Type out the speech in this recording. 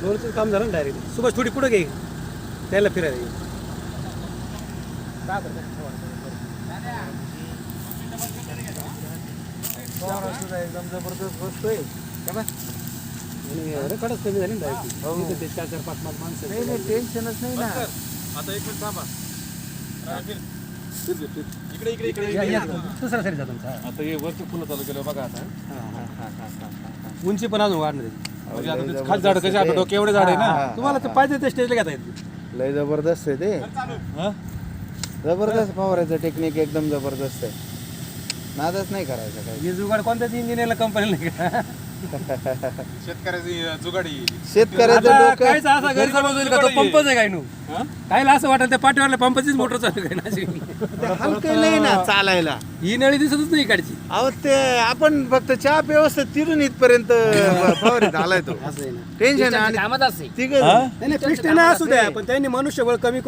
दोनचं काम झालं ना डायरेक्ट सुभाष थोडी पुढे घे. त्याला फिरायला ये. एकदम जबरदस्त बसतोय रेकॉर्डच कमी झाली ना डायरेक्ट हो. चार चार पाच पाच माणसं नाही नाही टेन्शनच नाही ना. आता एक मिनिट थांबा. इकडे इकडे इकडे साईड जातो. आता हे वरती फुलं चालू केलं बघा आता. उंची पण अजून वाढणार आहे. म्हणजे आता ते खाली झाड कसे आता डोके एवढे झाड आहे ना? हा. तुम्हाला ते पाहिजे ते स्टेजला घेता येते लय जबरदस्त आहे ते. हा? जबरदस्त फवारायचं टेक्निक एकदम जबरदस्त आहे. नादच नाही करायचं काही. हे जुगाड कोणत्याच इंजिनियरला कंपनीला नाही का? शेतकऱ्याची जुगाडी. शेतकऱ्याचं आता डोकं काहीच असा घरी समजून का तो पंपच आहे काय नू. कायला असं वाटलं त्या पाठीवरल्या पंपाचीच मोटर चालू काय ना अशी. ते हलकं नाही ना चालायला. ही नळी दिसतच नाही इकडची. अहो ते आपण फक्त चहा व्यवस्थित तिथून इथपर्यंत फवारीत आलाय तो. टेन्शन आणि कामात तिघ नाही नाही पिष्ट नाही असू द्या पण त्यांनी मनुष्यबळ कमी